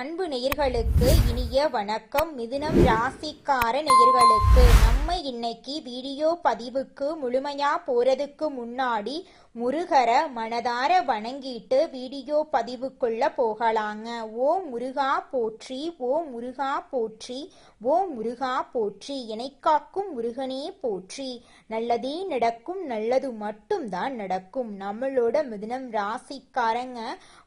அன்பு நேயர்களுக்கு இனிய வணக்கம். மிதுனம் ராசிக்கார நேயர்களுக்கு நம்ம இன்னைக்கு வீடியோ பதிவுக்கு முழுமையா போறதுக்கு முன்னாடி முருகரை மனதார வணங்கிட்டு வீடியோ பதிவுக்குள்ள போகலாங்க. ஓ முருகா போற்றி ஓ முருகா போற்றி ஓ முருகா போற்றி இணைக்காக்கும் முருகனே போற்றி. நல்லதே நடக்கும் நல்லது மட்டும்தான் நடக்கும். நம்மளோட மிதுனம் ராசிக்காரங்க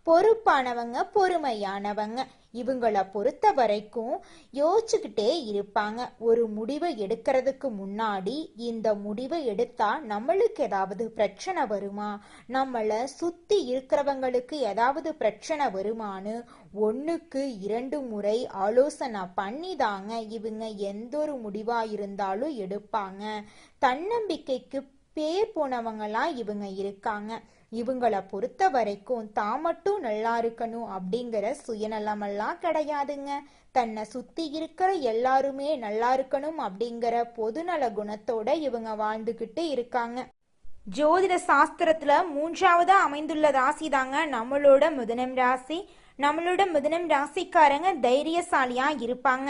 பொறுப்பானவங்க பொறுமையானவங்க. இவங்கள பொறுத்த வரைக்கும் யோசிச்சுக்கிட்டே இருப்பாங்க. ஒரு முடிவை எடுக்கிறதுக்கு முன்னாடி இந்த முடிவை எடுத்தா நம்மளுக்கு ஏதாவது பிரச்சனை வருமா? நம்மளை சுத்தி இருக்கிறவங்களுக்கு ஏதாவது பிரச்சனை வருமான்னு ஒன்றுக்கு இரண்டு முறை ஆலோசனை பண்ணி தாங்க இவங்க எந்த ஒரு முடிவாக இருந்தாலும் எடுப்பாங்க. தன்னம்பிக்கைக்கு பேர் போனவங்களாம் இவங்க இருக்காங்க. இவங்களை பொறுத்த வரைக்கும் தான் மட்டும் நல்லா இருக்கணும் அப்படிங்கிற சுயநலமெல்லாம் கிடையாதுங்க. தன்னை சுத்தி இருக்கிற எல்லாருமே நல்லா இருக்கணும் அப்படிங்கிற பொதுநல குணத்தோட இவங்க வாழ்ந்துகிட்டு இருக்காங்க. ஜோதிட சாஸ்திரத்துல மூன்றாவதா அமைந்துள்ள ராசி தாங்க நம்மளோட முதனம் ராசி. நம்மளோட மிதுனம் ராசிக்காரங்க தைரியசாலியா இருப்பாங்க.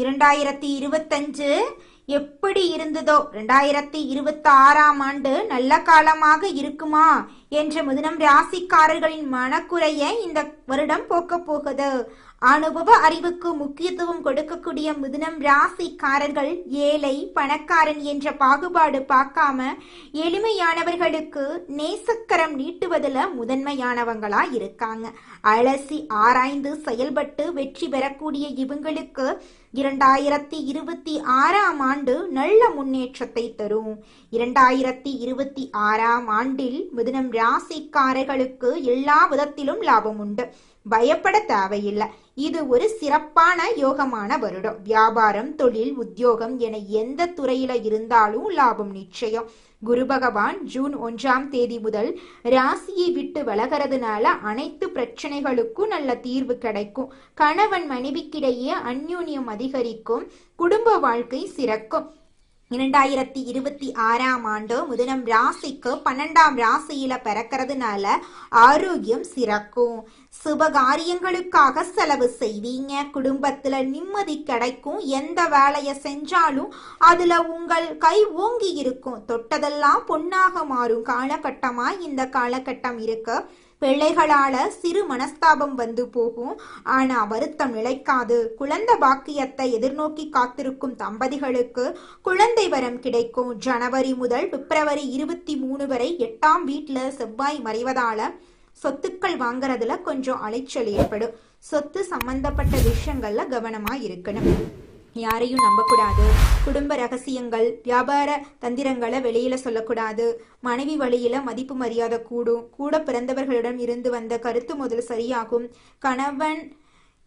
இரண்டாயிரத்தி இருபத்தஞ்சு எப்படி இருந்ததோ? ரெண்டாயிரத்தி இருபத்தி ஆறாம் ஆண்டு நல்ல காலமாக இருக்குமா? என்ற முதனம் ராசிக்காரர்களின் மனக்குறையை இந்த வருடம் போக்கப் போகுது. அனுபவ அறிவுக்கு முக்கியத்துவம் கொடுக்கக்கூடிய முதனம் ராசிக்காரர்கள் ஏழை பணக்காரன் என்ற பாகுபாடு பார்க்காம எளிமையானவர்களுக்கு நேசக்கரம் நீட்டுவதில் முதன்மையானவங்களா இருக்காங்க. அலசி ஆராய்ந்து செயல்பட்டு வெற்றி பெறக்கூடிய இவங்களுக்கு இரண்டாயிரத்தி இருபத்தி ஆறாம் ஆண்டு நல்ல முன்னேற்றத்தை தரும். இரண்டாயிரத்தி இருபத்தி ஆறாம் ஆண்டில் மிதுனம் ராசிக்காரர்களுக்கு எல்லா விதத்திலும் லாபம் உண்டு. பயப்பட தேவையில்லை. இது ஒரு சிறப்பான யோகமான வருடம். வியாபாரம் தொழில் உத்தியோகம் என எந்த துறையில இருந்தாலும் லாபம் நிச்சயம். குரு பகவான் ஜூன் ஒன்றாம் தேதி முதல் ராசியை விட்டு விலகிறதுனால அனைத்து பிரச்சனைகளுக்கும் நல்ல தீர்வு கிடைக்கும். கணவன் மனைவிக்கிடையே அந்யூன்யம் அதிகரிக்கும். குடும்ப வாழ்க்கை சிறக்கும். இரண்டாயிரத்தி இருபத்தி ஆறாம் ஆண்டு முதனம் ராசிக்கு பன்னெண்டாம் ராசியில பிறக்கிறதுனால ஆரோக்கியம் சிறக்கும். சுபகாரியங்களுக்காக செலவு செய்வீங்க. குடும்பத்துல நிம்மதி கிடைக்கும். எந்த வேலையை செஞ்சாலும் அதுல உங்கள் கை ஓங்கி இருக்கும். தொட்டதெல்லாம் பொன்னாக மாறும். காலகட்டமா? இந்த காலகட்டம் இருக்கு. பிள்ளைகளால சிறு மனஸ்தாபம் வந்து போகும். ஆனா வருத்தம் நிலைக்காது. குழந்தை பாக்கியத்தை எதிர்நோக்கி காத்திருக்கும் தம்பதிகளுக்கு குழந்தை வரம் கிடைக்கும். ஜனவரி முதல் பிப்ரவரி இருபத்தி மூணு வரை எட்டாம் வீட்டுல செவ்வாய் மறைவதால சொத்துக்கள் வாங்குறதுல கொஞ்சம் அலைச்சல் ஏற்படும். சொத்து சம்பந்தப்பட்ட விஷயங்கள்ல கவனமா இருக்கணும். யாரையும் நம்பக்கூடாது. குடும்ப ரகசியங்கள் வியாபார தந்திரங்களை வெளியில சொல்லக்கூடாது. மனைவி வழியில மதிப்பு மரியாதை கூடும். கூட பிறந்தவர்களிடம் இருந்து வந்த கருத்து முதல் சரியாகும். கணவன்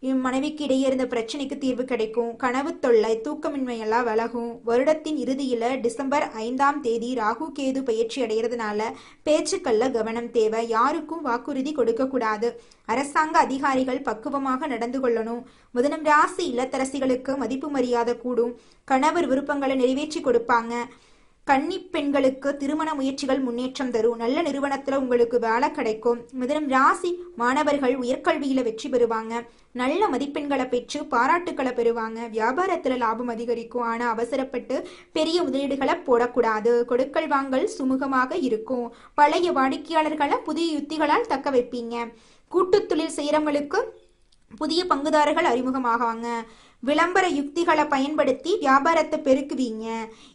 மனைவிக்கு இடையே இருந்த பிரச்சனைக்கு தீர்வு கிடைக்கும். கனவு தொல்லை தூக்கமின்மையெல்லாம் விலகும். வருடத்தின் இறுதியில் டிசம்பர் ஐந்தாம் தேதி ராகு கேது பயிற்சி அடைகிறதுனால பேச்சுக்கள்ல கவனம் தேவை. யாருக்கும் வாக்குறுதி கொடுக்கக்கூடாது அரசாங்க அதிகாரிகள் பக்குவமாக நடந்து கொள்ளணும். முதலம் ராசி இல்லத்தரசிகளுக்கு மதிப்பு மரியாதை கூடும். கணவர் விருப்பங்களை நிறைவேற்றி கொடுப்பாங்க. கன்னி பெண்களுக்கு திருமண முயற்சிகள் முன்னேற்றம் தரும். நல்ல நிறுவனத்துல உங்களுக்கு வேலை கிடைக்கும். மிதனம் ராசி மாணவர்கள் உயர்கல்வியில வெற்றி பெறுவாங்க. நல்ல மதிப்பெண்களை பெற்று பாராட்டுக்களை பெறுவாங்க. வியாபாரத்துல லாபம் அதிகரிக்கும். ஆனா அவசரப்பட்டு பெரிய முதலீடுகளை போடக்கூடாது. கொடுக்கல் வாங்கல் சுமூகமாக இருக்கும். பழைய வாடிக்கையாளர்களை புதிய யுத்திகளால் தக்க வைப்பீங்க. கூட்டு தொழில் செய்யறவங்களுக்கு புதிய பங்குதாரர்கள் அறிமுகமாகாங்க விளம்பர யுக்திகளை பயன்படுத்தி வியாபாரத்தை பெருக்குவீங்க.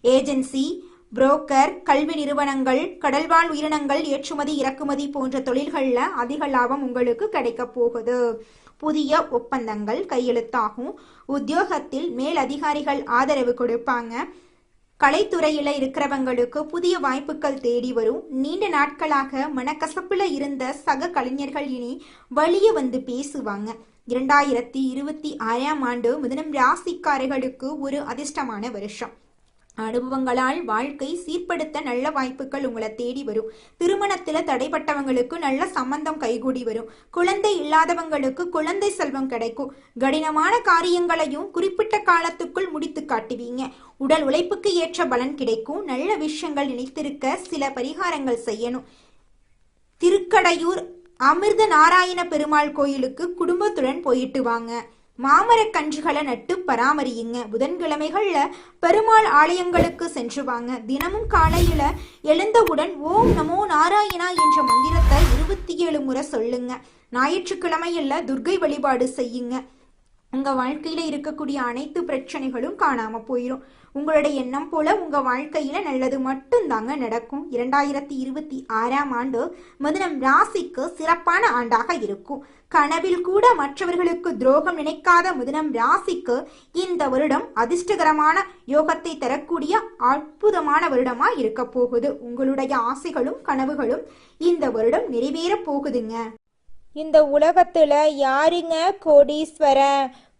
ஏஜென்சி புரோக்கர் கல்வி நிறுவனங்கள் கடல்வாழ் உயிரினங்கள் ஏற்றுமதி இறக்குமதி போன்ற தொழில்களில் அதிக லாபம் உங்களுக்கு கிடைக்க போகுது. புதிய ஒப்பந்தங்கள் கையெழுத்தாகும். உத்தியோகத்தில் மேல் அதிகாரிகள் ஆதரவு கொடுப்பாங்க. கலைத்துறையில் இருக்கிறவங்களுக்கு புதிய வாய்ப்புகள் தேடி வரும். நீண்ட நாட்களாக மனக்கசப்பில் இருந்த சக கலைஞர்கள் இனி வழியே வந்து பேசுவாங்க. இரண்டாயிரத்தி இருபத்தி ஆறாம் ஆண்டு மிதனம் ராசிக்காரர்களுக்கு ஒரு அதிர்ஷ்டமான வருஷம். அனுபவங்களால் வாழ்க்கை சீர்படுத்த நல்ல வாய்ப்புகள் உங்களை தேடி வரும். திருமணத்துல தடைப்பட்டவங்களுக்கு நல்ல சம்பந்தம் கைகூடி வரும். குழந்தை இல்லாதவங்களுக்கு குழந்தை செல்வம் கிடைக்கும். கடினமான காரியங்களையும் குறிப்பிட்ட காலத்துக்குள் முடித்து காட்டுவீங்க. உடல் உழைப்புக்கு ஏற்ற பலன் கிடைக்கும். நல்ல விஷயங்கள் நினைத்திருக்க சில பரிகாரங்கள் செய்யணும். திருக்கடையூர் அமிர்த நாராயண பெருமாள் கோயிலுக்கு குடும்பத்துடன் போயிட்டு வாங்க. மாமரக் கன்றுகளை நட்டு பராமரியுங்க. புதன்கிழமைகள்ல பெருமாள் ஆலயங்களுக்கு சென்று வாங்க தினமும் காலையில எழுந்தவுடன் ஓம் நமோ நாராயணா என்ற மந்திரத்தை இருபத்தி ஏழு முறை சொல்லுங்க. ஞாயிற்றுக்கிழமையில துர்க்கை வழிபாடு செய்யுங்க. உங்க வாழ்க்கையில இருக்கக்கூடிய அனைத்து பிரச்சனைகளும் காணாம போயிடும் உங்களுடைய எண்ணம் போல உங்க வாழ்க்கையில நல்லது மட்டும்தாங்க நடக்கும். இரண்டாயிரத்தி இருபத்தி ஆறாம் ஆண்டு மிதுனம் ராசிக்கு சிறப்பான ஆண்டாக இருக்கும். கனவில் கூட மற்றவர்களுக்கு துரோகம் நினைக்காத மிதுனம் ராசிக்கு இந்த வருடம் அதிர்ஷ்டகரமான யோகத்தை தரக்கூடிய அற்புதமான வருடமா இருக்க போகுது. உங்களுடைய ஆசைகளும் கனவுகளும் இந்த வருடம் நிறைவேற போகுதுங்க. இந்த உலகத்துல யாருங்க கோடீஸ்வரன்?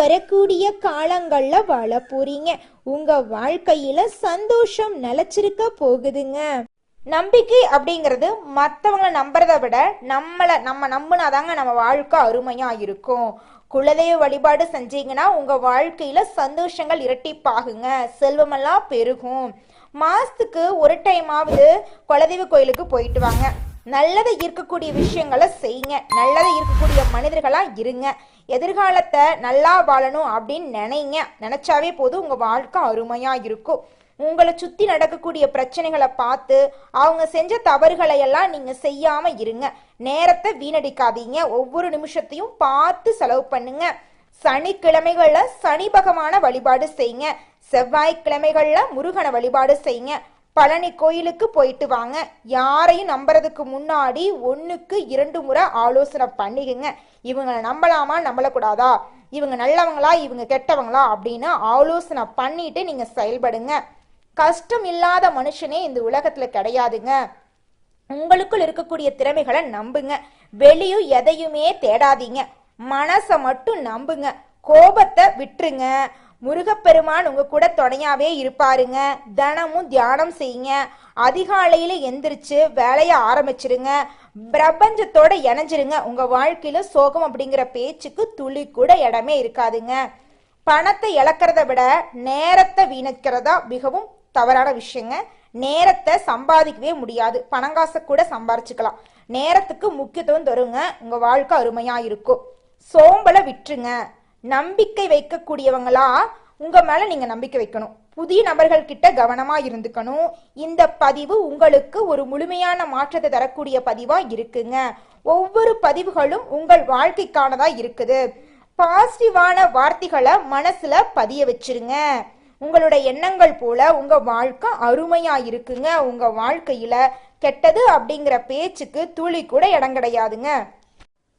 வரக்கூடிய காலங்கள்ல வாழ போறீங்க. உங்க வாழ்க்கையில சந்தோஷம் நிலைச்சிருக்க போகுதுங்க. நம்பிக்கை அப்படிங்கிறது மற்றவங்களை நம்புறதை விட நம்மளை நம்ம நம்பினாதாங்க நம்ம வாழ்க்கை அருமையா இருக்கும். குலதெய்வ வழிபாடு செஞ்சீங்கன்னா உங்க வாழ்க்கையில சந்தோஷங்கள் இரட்டிப்பாகுங்க. செல்வமெல்லாம் பெருகும். மாசத்துக்கு ஒரு டைமாவது குலதெய்வ கோயிலுக்கு போயிட்டு வாங்க. நல்லதை இருக்கக்கூடிய விஷயங்களை செய்யுங்க. நல்லதை இருக்கக்கூடிய மனிதர்களா இருங்க. எதிர்காலத்தை நல்லா வாழணும் அப்படின்னு நினைங்க. நினைச்சாவே போதும் உங்க வாழ்க்கை அருமையா இருக்கும். உங்களை சுத்தி நடக்கக்கூடிய பிரச்சனைகளை பார்த்து அவங்க செஞ்ச தவறுகளை எல்லாம் நீங்க செய்யாம இருங்க. நேரத்தை வீணடிக்காதீங்க. ஒவ்வொரு நிமிஷத்தையும் பார்த்து செலவு பண்ணுங்க. சனிக்கிழமைகள்ல சனி பகவான வழிபாடு செய்யுங்க. செவ்வாய்க்கிழமைகள்ல முருகனை வழிபாடு செய்யுங்க. பழனி கோயிலுக்கு போயிட்டு வாங்க. யாரையும் நம்புறதுக்கு முன்னாடி ஒன்றுக்கு இரண்டு முறை ஆலோசனை பண்ணிக்கங்க. இவங்களை நம்பலாமா நம்பலக்கூடாதா? இவங்க நல்லவங்களா இவங்க கெட்டவங்களா அப்படின்னு ஆலோசனை பண்ணிட்டு நீங்க செயல்படுங்க. கஷ்டம் இல்லாத மனுஷனே இந்த உலகத்துல கிடையாதுங்க. உங்களுக்குள் இருக்கக்கூடிய திறமைகளை நம்புங்க. வெளியும் எதையுமே தேடாதீங்க. மனசை மட்டும் நம்புங்க. கோபத்தை விட்டுருங்க. முருகப்பெருமான் உங்க கூட துணையாவே இருப்பாருங்க. தினமும் தியானம் செய்யுங்க. அதிகாலையில எந்திரிச்சு வேலைய ஆரம்பிச்சிருங்க. பிரபஞ்சத்தோட இணைஞ்சிருங்க. உங்க வாழ்க்கையில சோகம் அப்படிங்கிற பேச்சுக்கு துளி கூட இடமே இருக்காதுங்க. பணத்தை இழக்கிறத விட நேரத்தை வீணக்கிறதா மிகவும் தவறான விஷயங்க. நேரத்தை சம்பாதிக்கவே முடியாது. பணங்காசை கூட சம்பாரிச்சுக்கலாம். நேரத்துக்கு முக்கியத்துவம் தருங்க. உங்க வாழ்க்கை அருமையா இருக்கும். சோம்பலை விட்டுருங்க. நம்பிக்கை வைக்கக்கூடியவங்களா உங்க மேல நீங்க நம்பிக்கை வைக்கணும். புதிய நபர்கள் கிட்ட கவனமா இருந்துக்கணும். இந்த பதிவு உங்களுக்கு ஒரு முழுமையான மாற்றத்தை தரக்கூடிய பதிவா இருக்குங்க. ஒவ்வொரு பதிவுகளும் உங்கள் வாழ்க்கைக்கானதா இருக்குது. பாசிட்டிவான வார்த்தைகளை மனசுல பதிய வச்சிருங்க. உங்களோட எண்ணங்கள் போல உங்க வாழ்க்கை அருமையா இருக்குங்க. உங்க வாழ்க்கையில கெட்டது அப்படிங்கிற பேச்சுக்கு துளி கூட இடம் கிடையாதுங்க.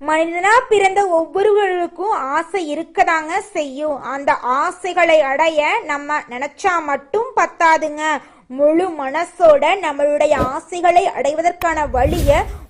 மனிதனா பிறந்த ஒவ்வொருவருக்கும் ஆசை இருக்கதாங்க செய்யும். அந்த ஆசைகளை அடைய நம்ம நினைச்சா மட்டும் பத்தாதுங்க. முழு மனசோட நம்மளுடைய ஆசைகளை அடைவதற்கான வழியை